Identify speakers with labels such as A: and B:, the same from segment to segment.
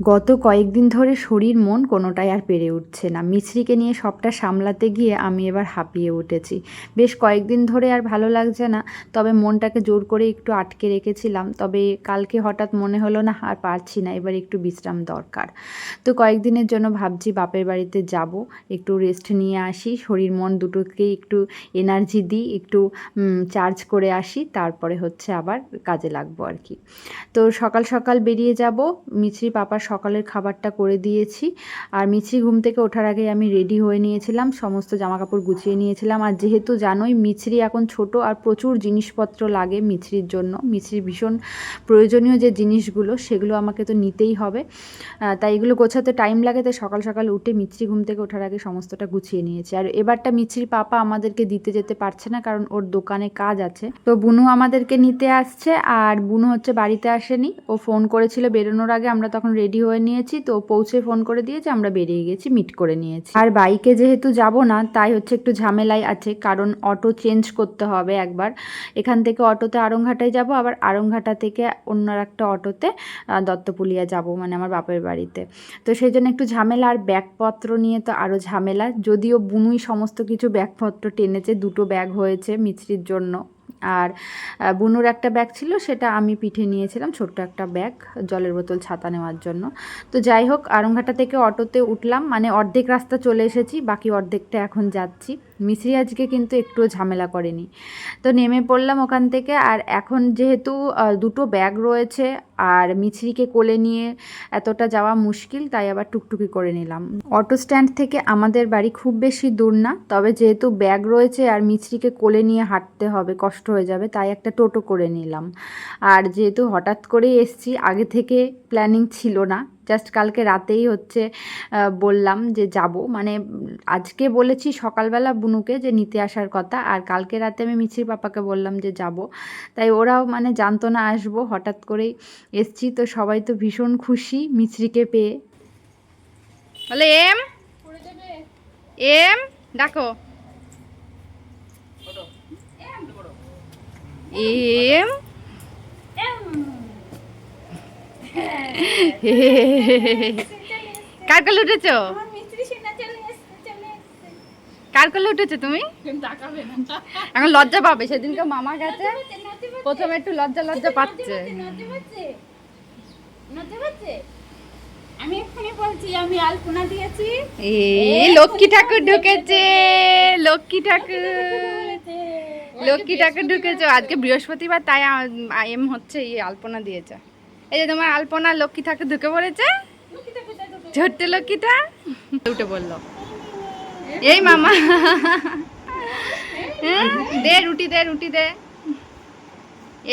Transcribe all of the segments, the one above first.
A: গত কয়েকদিন ধরে শরীর, মন কোনোটাই আর পেরে উঠছে না। মিছরিকে নিয়ে সবটা সামলাতে গিয়ে আমি এবার হাঁপিয়ে উঠেছি। বেশ কয়েকদিন ধরে আর ভালো লাগছে না, তবে মনটাকে জোর করে একটু আটকে রেখেছিলাম, তবে কালকে হঠাৎ মনে হলো না আর পারছি না, এবার একটু বিশ্রাম দরকার। তো কয়েকদিনের জন্য ভাবছি বাপের বাড়িতে যাব, একটু রেস্ট নিয়ে আসি, শরীর, মন দুটোকেই একটু এনার্জি দিই, একটু চার্জ করে আসি, তারপরে হচ্ছে আবার কাজে লাগবো আর কি। তো সকাল সকাল বেরিয়ে যাব, মিছরি পাপার সকালের খাবারটা করে দিয়েছি। আর মিছরি ঘুম থেকে ওঠার আগে আমি রেডি হয়ে নিয়েছিলাম, সমস্ত জামাকাপড় গুছিয়ে নিয়েছিলাম। আর যেহেতু জানোই মিছরি এখন ছোট আর প্রচুর জিনিসপত্র লাগে মিছরির জন্য মিছরির ভীষণ প্রয়োজনীয় যে জিনিসগুলো, সেগুলো আমাকে তো নিতেই হবে। তাই এগুলো গোছাতে টাইম লাগে, তাই সকাল সকাল উঠে মিছরি ঘুম থেকে ওঠার আগে সমস্তটা গুছিয়ে নিয়েছি। আর এবারটা মিছরি পাপা আমাদেরকে দিতে যেতে পারছে না, কারণ ওর দোকানে কাজ আছে। তো বুনু আমাদেরকে নিতে আসছে, আর বুনু হচ্ছে বাড়িতে আসেনি। ও ফোন করেছিল, বেরোনোর আগে আমরা তখন রেডি হয়ে নিয়েছি, তো পৌঁছে ফোন করে দিয়েছে আমরা বেরিয়ে গেছি মিট করে নিয়েছি। আর বাইকে যেহেতু যাব না, তাই হচ্ছে একটু ঝামেলাই আছে, কারণ অটো চেঞ্জ করতে হবে একবার। এখান থেকে অটোতে আরংঘাটায় যাব, আবার আরংঘাটা থেকে অন্য একটা অটোতে দত্তপুলিয়া যাব মানে আমার বাপের বাড়িতে। তো সেই জন্য একটু ঝামেলা, আর ব্যাগপত্র নিয়ে তো আরও ঝামেলা। যদিও বুনুই সমস্ত কিছু ব্যাগপত্র টেনেছে, দুটো ব্যাগ হয়েছে মিছরির জন্য। আর বুনুর একটা ব্যাগ ছিল, সেটা আমি পিঠে নিয়েছিলাম, ছোট্ট একটা ব্যাগ জলের বোতল ছাতা নেওয়ার জন্য। তো যাই হোক আরংঘাটা থেকে অটোতে উঠলাম মানে অর্ধেক রাস্তা চলে এসেছি, বাকি অর্ধেকটা এখন যাচ্ছি। মিশ্রি আজকে কিন্তু একটুও ঝামেলা করেনি। তো নেমে পড়লাম ওখান থেকে আর এখন যেহেতু দুটো ব্যাগ রয়েছে আর মিছরিকে কোলে নিয়ে এতটা যাওয়া মুশকিল, তাই আবার টুকটুকি করে নিলাম। অটো স্ট্যান্ড থেকে আমাদের বাড়ি খুব বেশি দূর না, তবে যেহেতু ব্যাগ রয়েছে আর মিছরিকে কোলে নিয়ে হাঁটতে হবে, কষ্ট হয়ে যাবে, তাই একটা টোটো করে নিলাম। আর যেহেতু হঠাৎ করেই এসছি, আগে থেকে প্ল্যানিং ছিল না জাস্ট কালকে রাতেই হচ্ছে বললাম যে যাব। মানে আজকে বলেছি সকালবেলা বুনুকে যে নিতে আসার কথা আর কালকে রাতে আমি মিছির পাপাকে বললাম যে যাব। তাই ওরাও মানে জানতো না আসব হঠাৎ করেই এসছি। তো সবাই তো ভীষণ খুশি মিছরিকে পেয়ে।
B: বলে এম? এম? ডাকো। এম? কার কোলে উঠেছো? কার কোলে উঠেছো তুমি? এখন লজ্জা পাবে সেদিনকে মামা গেছে। প্রথমে একটু লজ্জা লজ্জা পাচ্ছে।
C: আমি এক্ষুনি বলছি আমি আলপনা দিয়েছি।
B: লক্ষ্মী ঠাকুর ঢুকেছে লক্ষ্মী ঠাকুর। লক্ষ্মী ঠাকুর ঢুকেছে। আজকে বৃহস্পতিবার তাই এম হচ্ছে এই আলপনা দিয়েছে। এই যে তোমার আলপনা লক্ষ্মী ঠাকুর ঢুকে পড়েছে। ছোট্ট লক্ষ্মীটা। উঠে বলল এই মামা। হ্যাঁ, দে রুটি দে রুটি দে।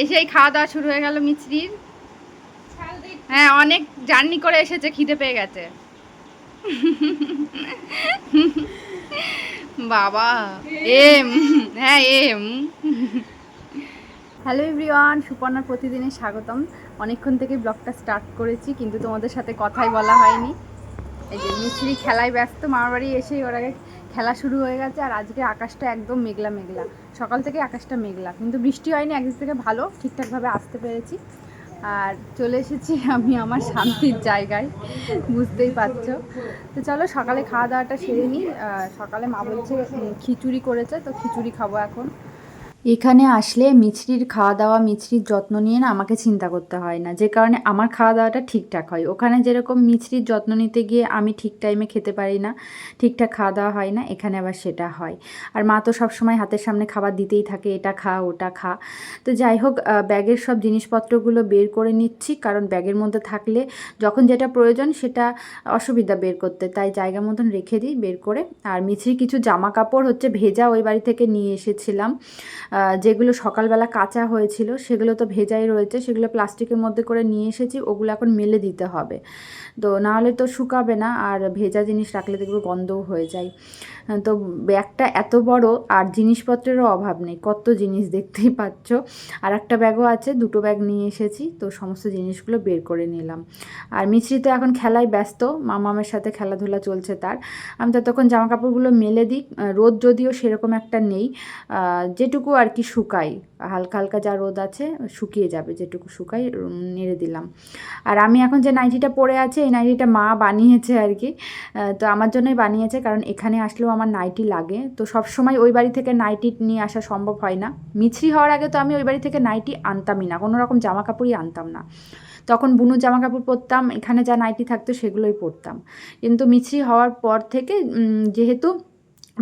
B: এসেই খাওয়া দাওয়া শুরু হয়ে গেল মিছরির। হ্যাঁ অনেক জার্নি করে এসেছে খিদে পেয়ে গেছে। বাবা এম হ্যাঁ এম।
A: হ্যালো এভরিওয়ান, সুপর্ণার প্রতিদিনের স্বাগতম। অনেকক্ষণ থেকে ব্লগটা স্টার্ট করেছি, কিন্তু তোমাদের সাথে কথাই বলা হয়নি। এই যে মিছরি খেলায় ব্যস্ত, মামার বাড়ি এসেই ওর আগে খেলা শুরু হয়ে গেছে, আর আজকে আকাশটা একদম মেঘলা মেঘলা। সকাল থেকে আকাশটা মেঘলা, কিন্তু বৃষ্টি হয়নি, একদিক থেকে ভালো, ঠিকঠাকভাবে আসতে পেরেছি। আর চলে এসেছি আমি আমার শান্তির জায়গায়, বুঝতেই পারছ। তো চলো সকালে খাওয়া দাওয়াটা সেরে নিই। সকালে মা বলছে, খিচুড়ি করেছে, তো খিচুড়ি খাব এখন। এখানে আসলে মিছরির খাওয়া দাওয়া মিছরির যত্ন নিয়ে না আমাকে চিন্তা করতে হয় না। যে কারণে আমার খাওয়া দাওয়াটা ঠিকঠাক হয়। ওখানে যেরকম মিছরির যত্ন নিতে গিয়ে আমি ঠিক টাইমে খেতে পারি না, ঠিকঠাক খাওয়া দাওয়া হয় না, এখানে আবার সেটা হয়। আর মা তো সবসময় হাতের সামনে খাবার দিতেই থাকে, এটা খা, ওটা খা। তো যাই হোক ব্যাগের সব জিনিসপত্রগুলো বের করে নিচ্ছি, কারণ ব্যাগের মধ্যে থাকলে যখন যেটা প্রয়োজন সেটা অসুবিধা বের করতে। তাই জায়গা মতন রেখে দিই বের করে। আর মিছরি কিছু জামা কাপড় হচ্ছে ভেজা ওই বাড়ি থেকে নিয়ে এসেছিলাম। যেগুলো সকালবেলা কাঁচা হয়েছিল, সেগুলো তো ভেজাই রয়েছে, সেগুলো প্লাস্টিকের মধ্যে করে নিয়ে এসেছি, ওগুলো এখন মেলে দিতে হবে। তো নাহলে তো শুকাবে না, আর ভেজা জিনিস রাখলে দেখবে গন্ধও হয়ে যায়। তো ব্যাগটা এত বড়, আর জিনিসপত্রেরও অভাব নেই, কত জিনিস দেখতেই পাচ্ছ। আর একটা ব্যাগও আছে, দুটো ব্যাগ নিয়ে এসেছি, তো সমস্ত জিনিসগুলো বের করে নিলাম। আর মিছরি তো এখন খেলায় ব্যস্ত মামামের সাথে খেলাধুলা চলছে তার। আমি তো তখন জামা কাপড়গুলো মেলে দিই রোদ যদিও সেরকম একটা নেই যেটুকু আর আর কি শুকাই। হালকা হালকা যা রোদ আছে, শুকিয়ে যাবে, যেটুকু শুকাই নেড়ে দিলাম। আর আমি এখন যে নাইটিটা পরে আছে, এই নাইটিটা মা বানিয়েছে আর কি। তো আমার জন্যই বানিয়েছে, কারণ এখানে আসলেও আমার নাইটি লাগে। তো সব সময় ওই বাড়ি থেকে নাইটি নিয়ে আসা সম্ভব হয় না। মিছরি হওয়ার আগে তো আমি ওই বাড়ি থেকে নাইটি আনতামই না কোনো রকম জামা কাপড়ই আনতাম না। তখন বুনু জামা কাপড় পরতাম, এখানে যা নাইটি থাকতো সেগুলোই পরতাম। কিন্তু মিছরি হওয়ার পর থেকে যেহেতু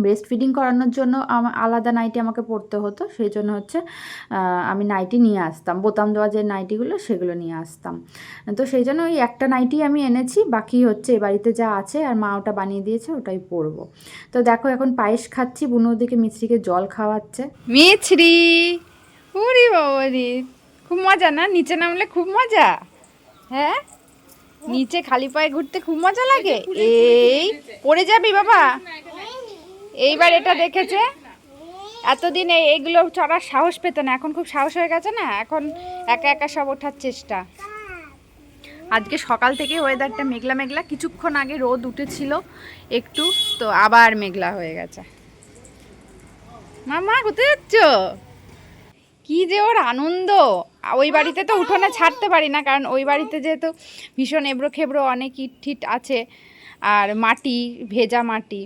A: ব্রেস্ট ফিডিং করানোর জন্য আমার আলাদা নাইটি আমাকে পড়তে হতো। সেই জন্য হচ্ছে আমি নাইটি নিয়ে আসতাম। বোতাম দেওয়া যে নাইটিগুলো সেগুলো নিয়ে আসতাম। তো সেই জন্য ওই একটা নাইটি আমি এনেছি। বাকি হচ্ছে এ বাড়িতে যা আছে আর মা ওটা বানিয়ে দিয়েছে ওটাই পরবো। তো দেখো এখন পায়েস খাচ্ছি। বুনো দিকে মিছরিকে জল খাওয়াচ্ছে।
B: মিছরি! উরি বাবারি খুব মজা না? নিচে নামলে খুব মজা? হ্যাঁ? নিচে খালি পায়ে ঘুরতে খুব মজা লাগে? এই পড়ে যাবি বাবা? এইবার এটা দেখেছে? এতদিন এইগুলো চড়ার সাহস পেত না, এখন খুব সাহস হয়ে গেছে না? এখন একা একা সব ওঠার চেষ্টা। আজকে সকাল থেকে ওয়েদারটা মেঘলা মেঘলা, কিছুক্ষণ আগে রোদ উঠেছিল একটু, তো আবার মেঘলা হয়ে গেছে। মামা, কোথায় যাচ্ছ? কি যে ওর আনন্দ! ওই বাড়িতে তো উঠোনে ছাড়তে পারি না, কারণ ওই বাড়িতে যেহেতু ভীষণ এবড়ো খেবড়ো অনেক ইট ঠিট আছে, আর মাটি, ভেজা মাটি।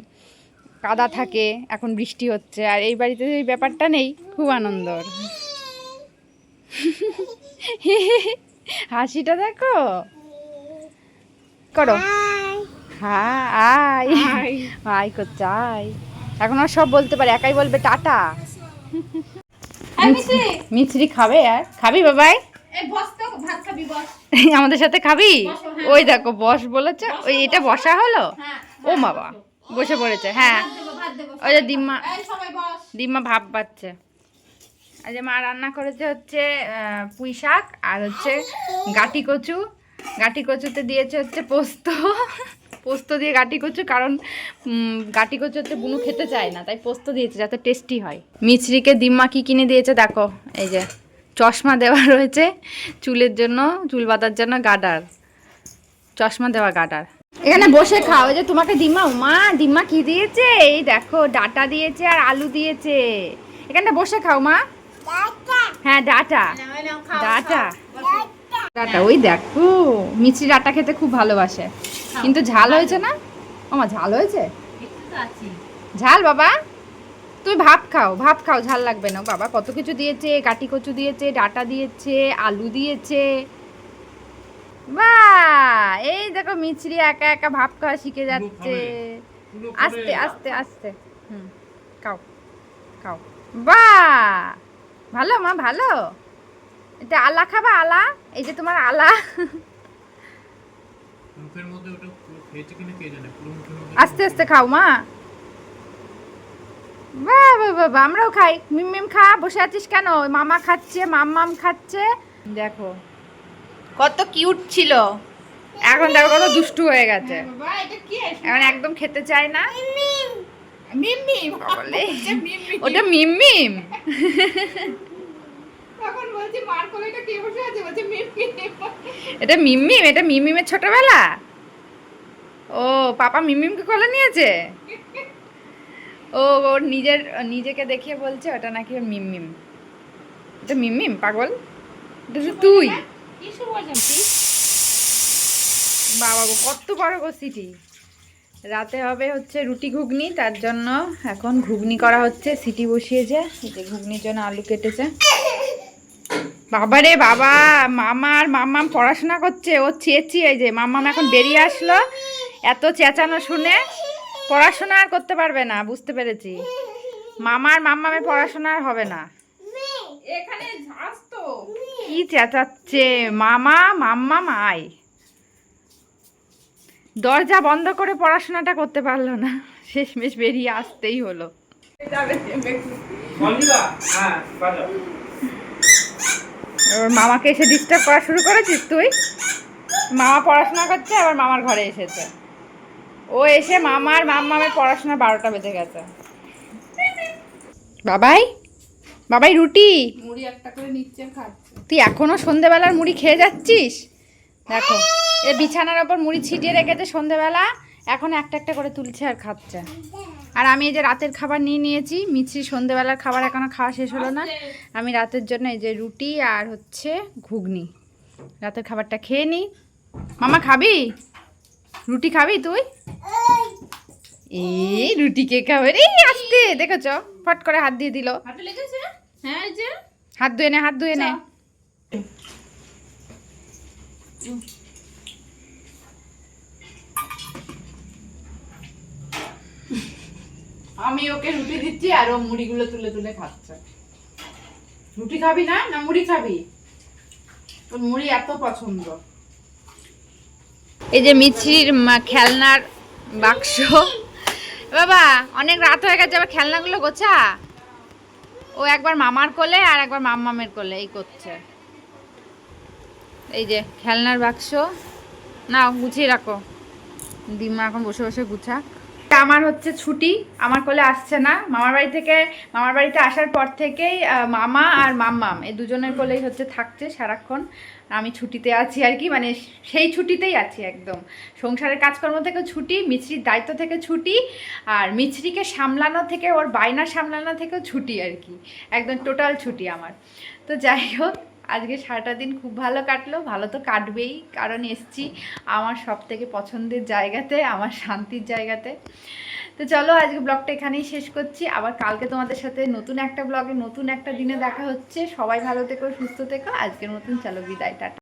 B: কাদা থাকে এখন বৃষ্টি হচ্ছে আর এই বাড়িতে এই ব্যাপারটা নেই খুব আনন্দ। ওর। হাসিটা দেখো। করো। হ্যাঁ আয়। আয়। করছে আয়। এখন আর সব বলতে পারে একাই বলবে টাটা। মিছরি খাবে আর খাবি বাবাই? আমাদের সাথে খাবি? ওই দেখো বস বলেছে ওই এটা বসা। হলো?
C: হ্যাঁ
B: ও বাবা। বসে পড়েছে হ্যাঁ। ওই যে
C: বস।
B: ডিম্মা ভাব পাচ্ছে। আর যে মা রান্না করেছে হচ্ছে পুঁই শাক আর হচ্ছে গাটি কচু। গাটি কচুতে দিয়েছে হচ্ছে পোস্ত। পোস্ত দিয়ে গাটি কচু কারণ গাটি কচু হচ্ছে বুনু খেতে চায় না তাই পোস্ত দিয়েছে যাতে টেস্টি হয়। মিছরিকে ডিম্মা কি কিনে দিয়েছে দেখো এই যে চশমা দেওয়া রয়েছে চুলের জন্য চুল বাঁধার জন্য গাডার। চশমা দেওয়া গাডার। এখানে বসে খাও যে তোমাকে ডিম্মা মা ডিম্মা কি দিয়েছে? এই দেখো ডাটা দিয়েছে আর আলু দিয়েছে। এখানটা বসে খাও মা। হ্যাঁ ডাটা। ডাটা। ডাটা। ওই দেখো মিষ্টি ডাটা খেতে খুব ভালোবাসে। কিন্তু ঝাল হয়েছে না? ওমা ঝাল হয়েছে? ঝাল বাবা? তুমি ভাত খাও ভাত খাও ঝাল লাগবে না। বাবা কত কিছু দিয়েছে কাটি কচু দিয়েছে ডাটা দিয়েছে আলু দিয়েছে। বাহ! এই দেখো মিছরি একা একা ভাব খাওয়া শিখে যাচ্ছে। আস্তে আস্তে আস্তে। হুম খাও খাও। বাহ! ভালো মা ভালো। এটা আলা খাবা আলা? এই যে তোমার আলা। আস্তে আস্তে খাও মা। বাহ বাহ বাহ বাহ, আমরাও খাই। মিম মিম খা বসে আছিস কেন? মামা খাচ্ছে মাম্মাম খাচ্ছে। দেখো কত কিউট ছিল। এখন দেখো কত দুষ্টু হয়ে গেছে। এখন একদম খেতে চায় না। ওটা মিম মিম
C: এটা কে বসে আছে? বলছে মিম্মি
B: এটা মিমিম এটা মিমিমের ছোটবেলা। ও পাপা মিমিমকে কোলে নিয়েছে? ও ওর নিজের নিজেকে দেখিয়ে বলছে ওটা নাকি ওর মিমিম এটা মিমিম পাগল? তুই। বাবা গো, কত বড় গো সিটি রাতে হবে হচ্ছে রুটি ঘুগনি, তার জন্য এখন ঘুগনি করা হচ্ছে সিটি বসিয়েছে। এই যে ঘুগনির জন্য আলু কেটেছে। বাবা রে বাবা মামার আর মাম্মাম পড়াশোনা করছে, ও চেয়েছি এই যে, মাম্মাম এখন বেরিয়ে আসলো। এত চেঁচানো শুনে পড়াশোনা আর করতে পারবে না, বুঝতে পেরেছি। মামার মাম্মামে পড়াশোনা আর হবে না।
C: এখানে ঝাঁস তো।
B: কি চেঁচাচ্ছে? মামা মাম্মা মাই। দরজা বন্ধ করে পড়াশোনাটা করতে পারল না। শেষমেশ বেরিয়ে আসতেই হলো।
D: মল্লিকা হ্যাঁ
B: মামাকে এসে ডিস্টার্ব করা শুরু করেছিস তুই? মামা পড়াশোনা করছে আবার মামার ঘরে এসেছে। ও এসে মামার মাম্মামের পড়াশোনা বারোটা বেজে গেছে। বাবাই বাবাই রুটি?
C: মুড়ি একটা করে নিচ্ছে খাচ্ছে।
B: তুই এখনও সন্ধেবেলার মুড়ি খেয়ে যাচ্ছিস? দেখো এ বিছানার ওপর মুড়ি ছিটিয়ে রেখেছে সন্ধেবেলা এখন একটা একটা করে তুলছে আর খাচ্ছে। আর আমি এই যে রাতের খাবার নিয়ে নিয়েছি মিছরি সন্ধেবেলার খাবার এখনও খাওয়া শেষ হলো না। আমি রাতের জন্য এই যে রুটি আর হচ্ছে ঘুগনি। রাতের খাবারটা খেয়ে নিই মামা খাবি? রুটি খাবি তুই? এই রুটি কে খাবে? রে আসতে দেখেছ? ফট করে হাত দিয়ে দিল।
C: হাতে লেগেছে? হ্যাঁ এই যে।
B: হাত ধুয়ে নে হাত ধুয়ে নে। আমি ওকে রুটি দিচ্ছি আর ও মুড়িগুলো তুলে তুলে খাচ্ছে। রুটি খাবি না? না মুড়ি খাবি? তোর মুড়ি এত পছন্দ। এই যে মিছরির মা- খেলনার বাক্স। বাবা অনেক রাত হয়ে গেছে আবার খেলনাগুলো গোছা? ও একবার মামার কোলে আর একবার মামমামের কোলে, এই করছে। এই যে খেলনার বাক্স। না গুছিয়ে রাখো। দিমা এখন বসে বসে গুছাক। আমার হচ্ছে ছুটি, আমার কোলে আসছে না। মামার বাড়ি থেকে, মামার বাড়িতে আসার পর থেকেই মামা আর মাম্মাম, এই দুজনের কোলেই হচ্ছে থাকছে সারাক্ষণ। আমি ছুটিতে আছি আর কি মানে সেই ছুটিতেই আছি একদম। সংসারের কাজকর্ম থেকে ছুটি, মিছরির দায়িত্ব থেকে ছুটি, আর মিছরিকে সামলানো থেকে, ওর বায়না সামলানো থেকেও ছুটি আর কি। একদম টোটাল ছুটি আমার। তো যাই হোক আজকে সারাটা দিন খুব ভালো কাটলো, ভালো তো কাটবেই, কারণ এসছি আমার সব থেকে পছন্দের জায়গাতে, আমার শান্তির জায়গাতে। তো চলো আজকে ব্লগটা এখানেই শেষ করছি। আবার কালকে তোমাদের সাথে নতুন একটা ব্লগে, নতুন একটা দিনে দেখা হচ্ছে। সবাই ভালো থেকো, সুস্থ থেকো। আজকের মতন চলো বিদায়, টাটা।